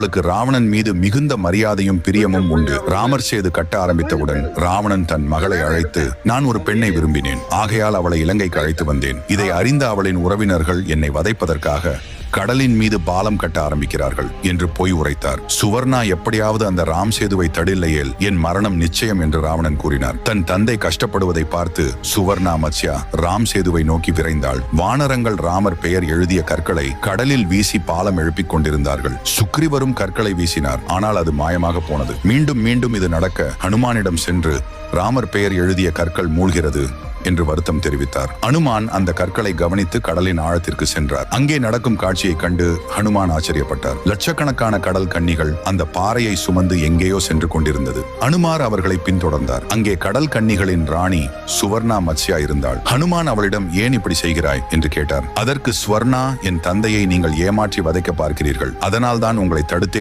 அவளுக்கு ராவணன் மீது மிகுந்த மரியாதையும் பிரியமும் உண்டு. ராமர் சேது கட்ட ஆரம்பித்தவுடன் ராவணன் தன் மகளை அழைத்து நான் ஒரு பெண்ணை விரும்பினேன். ஆகையால் அவளை இலங்கைக்கு அழைத்து வந்தேன். இதை அறிந்த அவளின் உறவினர்கள் என்னை வதைப்பதற்காக கடலின் மீது பாலம் கட்ட ஆரம்பிக்கிறார்கள் என்று பொய் உரைத்தார். சுவர்ணா எப்படியாவது அந்த ராம் சேதுவை தடில்லையேல் என் மரணம் நிச்சயம் என்று ராவணன் கூறினார். தன் தந்தை கஷ்டப்படுவதை பார்த்து சுவர்ணா மத்யா ராம் சேதுவை நோக்கி விரைந்தாள். வானரங்கள் ராமர் பெயர் எழுதிய கற்களை கடலில் வீசி பாலம் எழுப்பிக் கொண்டிருந்தார்கள். சுக்ரிவரும் கற்களை வீசினார். ஆனால் அது மாயமாக போனது. மீண்டும் மீண்டும் இது நடக்க ஹனுமானிடம் சென்று ராமர் பெயர் எழுதிய கற்கள் மூழ்கிறது. என்று வருத்தம் தெரிவித்தார். அனுமான் அந்த கற்களை கவனித்து கடலின் ஆழத்திற்கு சென்றார். அங்கே நடக்கும் காட்சியை கண்டு ஹனுமான் ஆச்சரியப்பட்டார். லட்சக்கணக்கான கடல் கன்னிகள் அந்த பாறையை சுமந்து எங்கேயோ சென்று கொண்டிருந்தது. அனுமார் அவர்களை பின்தொடர்ந்தார். அங்கே கடல் கன்னிகளின் ராணி சுவர்ணா மத்ஸ்யா இருந்தாள். ஹனுமான் அவளிடம் ஏன் இப்படி செய்கிறாய்? என்று கேட்டார். அதற்கு ஸ்வர்ணா என் தந்தையை நீங்கள் ஏமாற்றி வதைக்க பார்க்கிறீர்கள். அதனால்தான் உங்களை தடுத்து